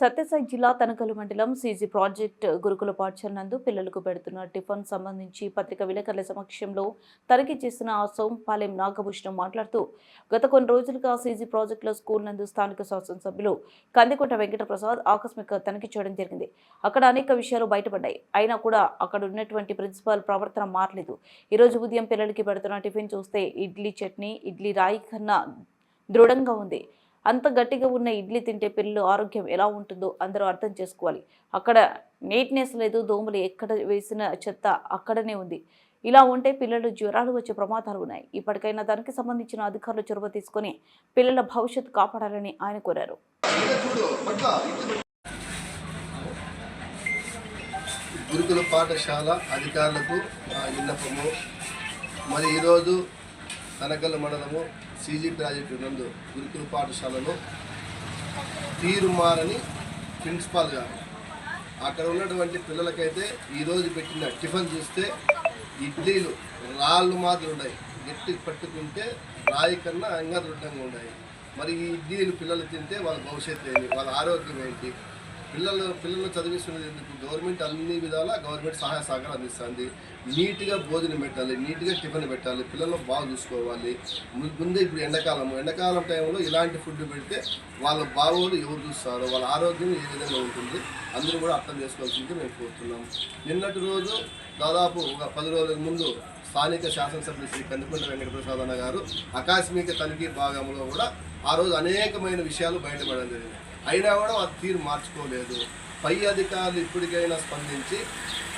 సత్యసాయి జిల్లా తనకలు మండలం CG project గురుకుల పాఠశాల నందు పిల్లలకు పెడుతున్న టిఫిన్ సంబంధించి పత్రిక విలేకరుల సమక్షంలో తనిఖీ చేసిన సోంపాలెం నాగభూషణం మాట్లాడుతూ గత కొన్ని రోజులుగా సీజీ ప్రాజెక్టులో స్కూల్ నందు స్థానిక శాసనసభ్యులు కందికొండ వెంకటప్రసాద్ ఆకస్మిక తనిఖీ చేయడం జరిగింది. అక్కడ అనేక విషయాలు బయటపడ్డాయి. అయినా కూడా అక్కడ ఉన్నటువంటి ప్రిన్సిపాల్ ప్రవర్తన మారలేదు. ఈరోజు ఉదయం పిల్లలకి పెడుతున్న టిఫిన్ చూస్తే ఇడ్లీ చట్నీ ఇడ్లీ రాయి కన్నా దృఢంగా ఉంది. అంత గట్టిగా ఉన్న ఇడ్లీ తింటే పిల్లలు ఆరోగ్యం ఎలా ఉంటుందో అందరూ అర్థం చేసుకోవాలి. అక్కడ నీట్నెస్ లేదు దోమలు ఎక్కడ వేసిన చెత్త అక్కడనే ఉంది. ఇలా ఉంటే పిల్లలు జ్వరాలు వచ్చే ప్రమాదాలు ఉన్నాయి. ఇప్పటికైనా దానికి సంబంధించిన అధికారులు చొరవ తీసుకొని పిల్లల భవిష్యత్తు కాపాడాలని ఆయన కోరారు. గురుకుల పాఠశాల అధికారులకు విన్నపము మరి ఈరోజు తనకల్ మండలము సీజీ ప్రాజెక్టు నందు గురుకుల పాఠశాలలో తీరుమారని ప్రిన్సిపాల్ గారు. అక్కడ ఉన్నటువంటి పిల్లలకైతే ఈరోజు పెట్టిన టిఫిన్ చూస్తే ఇడ్లీలు రాళ్ళు మాత్రం ఉన్నాయి. గట్టి పట్టుకుంటే రాయి కన్నా ఇంకా దృఢంగా ఉన్నాయి. మరి ఈ ఇడ్లీలు పిల్లలు తింటే వాళ్ళ భవిష్యత్తు ఏంటి? వాళ్ళ ఆరోగ్యం ఏంటి? పిల్లలు పిల్లలు చదివిస్తున్నది ఎందుకు? గవర్నమెంట్ అన్ని విధాలా గవర్నమెంట్ సహాయ సహకారం అందిస్తుంది. నీట్గా భోజనం పెట్టాలి నీట్గా టిఫిన్ పెట్టాలి పిల్లలు బాగా చూసుకోవాలి. ముందు ముందే ఇప్పుడు ఎండాకాలం ఎండాకాలం టైంలో ఇలాంటి ఫుడ్ పెడితే వాళ్ళ బాగోలు ఎవరు చూస్తారు వాళ్ళ ఆరోగ్యం ఏ విధంగా ఉంటుంది అందరూ కూడా అర్థం చేసుకోవాల్సింది మేము కోరుతున్నాం. నిన్నటి రోజు దాదాపు ఒక పది రోజుల ముందు స్థానిక శాసనసభ్యులు శ్రీ కందికొండ వెంకటప్రసాద్ అన్న గారు ఆకస్మిక తనిఖీ భాగంలో కూడా ఆ రోజు అనేకమైన విషయాలు బయటపడడం జరిగింది. అయినా కూడా ఆ తీరు మార్చుకోలేదు. పై అధికారులు ఇప్పటికైనా స్పందించి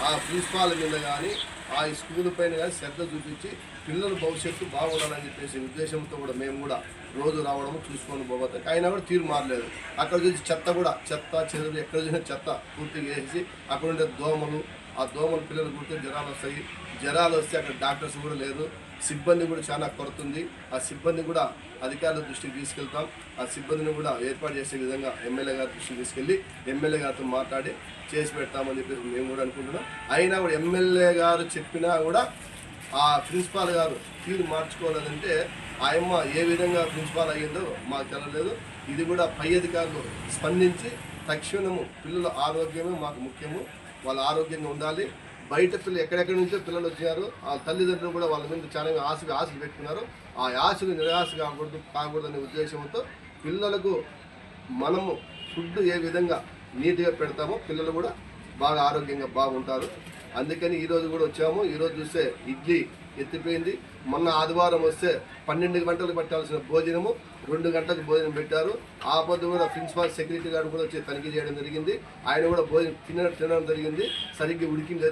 ఆ ప్రిన్సిపాల్ మీద కానీ ఆ స్కూల్ పైన కానీ శ్రద్ధ చూపించి పిల్లల భవిష్యత్తు బాగుండాలని చెప్పేసి ఉద్దేశంతో కూడా మేము కూడా రోజు రావడం చూసుకొని పోబోతాం అయినా కూడా తీరు మారలేదు. అక్కడ చూసి చెత్త కూడా చెత్త చెదురు ఎక్కడ చూసిన చెత్త పూర్తిగా వేసి అక్కడ ఉండే దోమలు ఆ దోమలు పిల్లలు గుర్తు జ్వరాలు వస్తాయి. జ్వరాలు వస్తే అక్కడ డాక్టర్స్ కూడా లేరు. సిబ్బంది కూడా చాలా కొరత ఉంది ఆ సిబ్బంది కూడా అధికారుల దృష్టికి తీసుకెళ్తాం. ఆ సిబ్బందిని కూడా ఏర్పాటు చేసే విధంగా ఎమ్మెల్యే గారి దృష్టికి తీసుకెళ్ళి ఎమ్మెల్యే గారితో మాట్లాడి చేసి పెడతామని చెప్పేసి మేము కూడా అనుకుంటున్నాం. అయినా కూడా ఎమ్మెల్యే గారు చెప్పినా కూడా ఆ ప్రిన్సిపాల్ గారు తీరు మార్చుకోవాలంటే ఆయమ్మ ఏ విధంగా ప్రిన్సిపాల్ అయ్యిందో మాకు తెలలేదు ఇది కూడా పై అధికారులు స్పందించి తక్షణము పిల్లల ఆరోగ్యమే మాకు ముఖ్యము. వాళ్ళ ఆరోగ్యంగా ఉండాలి. బయట పిల్లలు ఎక్కడెక్కడి నుంచో పిల్లలు వచ్చారు. ఆ తల్లిదండ్రులు కూడా వాళ్ళ మీద చాలా ఆశగా ఆశలు పెట్టుకున్నారు. ఆ ఆశలు నిరాశ కాకూడదు కాకూడదనే ఉద్దేశంతో పిల్లలకు మనము ఫుడ్ ఏ విధంగా నీట్గా పెడతామో పిల్లలు కూడా బాగా ఆరోగ్యంగా బాగుంటారు. అందుకని ఈరోజు కూడా వచ్చాము. ఈరోజు చూస్తే ఇడ్లీ ఎత్తిపోయింది. మొన్న ఆదివారం వస్తే పన్నెండు గంటలకు పెట్టాల్సిన భోజనము రెండు గంటలకు భోజనం పెట్టారు. ఆ పొద్దు కూడా ప్రిన్సిపాల్ సెక్రటరీ గారు కూడా వచ్చి తనిఖీ చేయడం జరిగింది. ఆయన కూడా భోజనం తినడం తినడం జరిగింది. సరిగ్గా ఉడికింది